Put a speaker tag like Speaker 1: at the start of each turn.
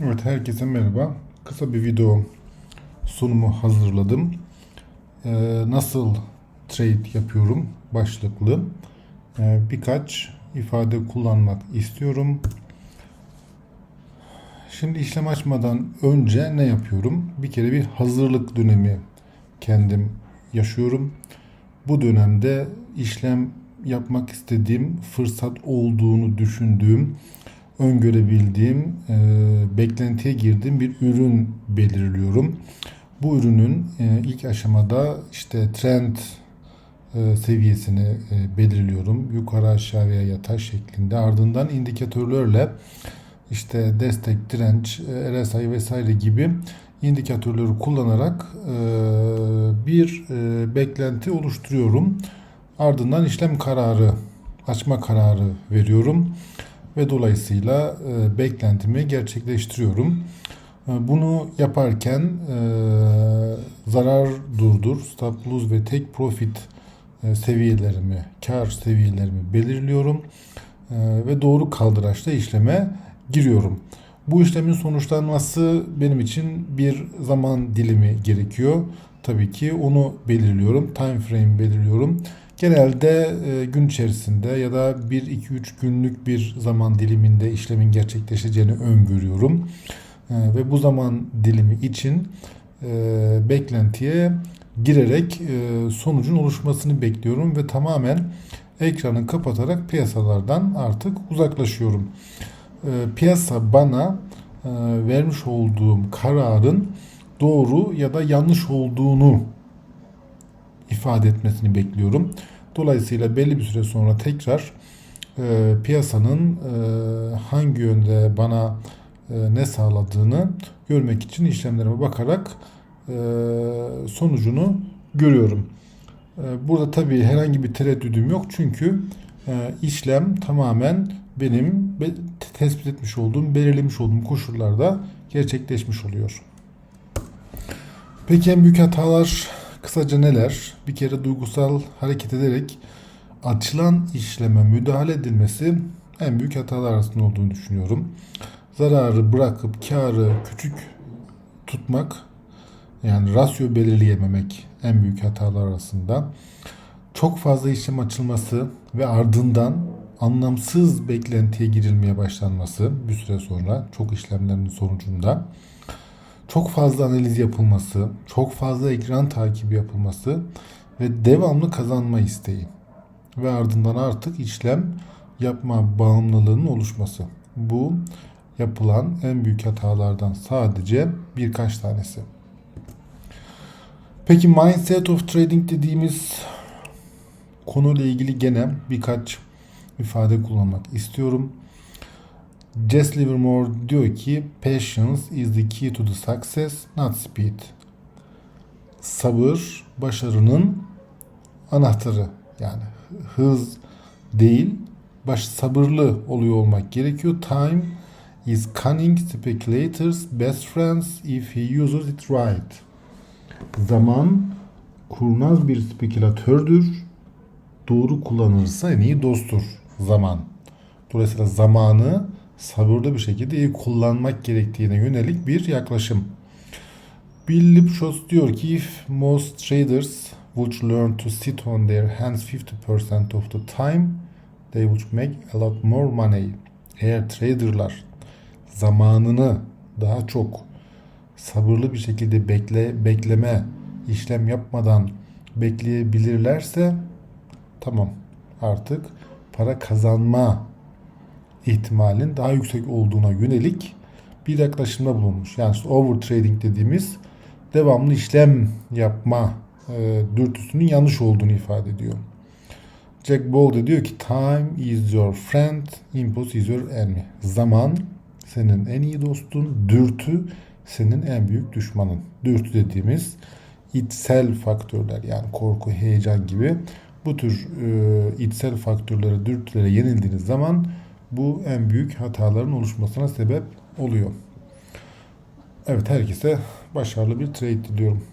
Speaker 1: Evet herkese merhaba. Kısa bir video sunumu hazırladım. Ee, nasıl trade yapıyorum başlıklı. Ee, birkaç ifade kullanmak istiyorum. Şimdi işlem açmadan önce ne yapıyorum? Bir kere bir hazırlık dönemi kendim yaşıyorum. Bu dönemde işlem yapmak istediğim, fırsat olduğunu düşündüğüm, öngörebildiğim, e, beklentiye girdiğim bir ürün belirliyorum. Bu ürünün e, ilk aşamada işte trend e, seviyesini e, belirliyorum. Yukarı aşağı veya yatay şeklinde. Ardından indikatörlerle işte destek, direnç, e, RSI vesaire gibi indikatörleri kullanarak e, bir e, beklenti oluşturuyorum. Ardından işlem kararı, açma kararı veriyorum ve dolayısıyla e, beklentimi gerçekleştiriyorum. E, Bunu yaparken e, zarar durdur, stop loss ve take profit seviyelerimi, kar seviyelerimi belirliyorum ve doğru kaldıraçla işleme giriyorum. Bu işlemin sonuçlanması benim için bir zaman dilimi gerekiyor. Tabii ki onu belirliyorum. Time frame belirliyorum. Genelde e, gün içerisinde ya da 1-2-3 günlük bir zaman diliminde işlemin gerçekleşeceğini öngörüyorum. E, ve bu zaman dilimi için e, beklentiye girerek e, sonucun oluşmasını bekliyorum ve tamamen ekranı kapatarak piyasalardan artık uzaklaşıyorum. E, piyasa bana e, vermiş olduğum kararın doğru ya da yanlış olduğunu ifade etmesini bekliyorum. Dolayısıyla belli bir süre sonra tekrar e, piyasanın e, hangi yönde bana e, ne sağladığını görmek için işlemlerime bakarak e, sonucunu görüyorum. E, burada tabii herhangi bir tereddüdüm yok çünkü e, işlem tamamen benim be- tespit etmiş olduğum, belirlemiş olduğum koşullarda gerçekleşmiş oluyor. Peki en büyük hatalar kısaca neler? Bir kere duygusal hareket ederek açılan işleme müdahale edilmesi en büyük hatalar arasında olduğunu düşünüyorum. Zararı bırakıp karı küçük tutmak yani rasyo belirleyememek en büyük hatalar arasında. Çok fazla işlem açılması ve ardından anlamsız beklentiye girilmeye başlanması bir süre sonra çok işlemlerin sonucunda çok fazla analiz yapılması, çok fazla ekran takibi yapılması ve devamlı kazanma isteği ve ardından artık işlem yapma bağımlılığının oluşması. Bu yapılan en büyük hatalardan sadece birkaç tanesi. Peki mindset of trading dediğimiz konuyla ilgili gene birkaç ifade kullanmak istiyorum. Jess Livermore diyor ki patience is the key to the success, not speed. Sabır başarının anahtarı. Yani hız değil, baş sabırlı oluyor olmak gerekiyor. Time is cunning speculator's best friends if he uses it right. Zaman kurnaz bir spekülatördür. Doğru kullanılırsa en iyi dosttur zaman. Dolayısıyla zamanı sabırlı bir şekilde iyi kullanmak gerektiğine yönelik bir yaklaşım. Bill Lipschutz diyor ki if most traders would learn to sit on their hands 50% of the time they would make a lot more money. Eğer traderlar zamanını daha çok sabırlı bir şekilde bekle bekleme işlem yapmadan bekleyebilirlerse tamam artık para kazanma ihtimalin daha yüksek olduğuna yönelik bir yaklaşımda bulunmuş. Yani işte over trading dediğimiz devamlı işlem yapma e, dürtüsünün yanlış olduğunu ifade ediyor. Jack Ball diyor ki time is your friend, impulse is your enemy. Zaman senin en iyi dostun, dürtü senin en büyük düşmanın. Dürtü dediğimiz içsel faktörler yani korku, heyecan gibi bu tür e, içsel faktörlere, dürtülere yenildiğiniz zaman bu en büyük hataların oluşmasına sebep oluyor. Evet herkese başarılı bir trade diliyorum.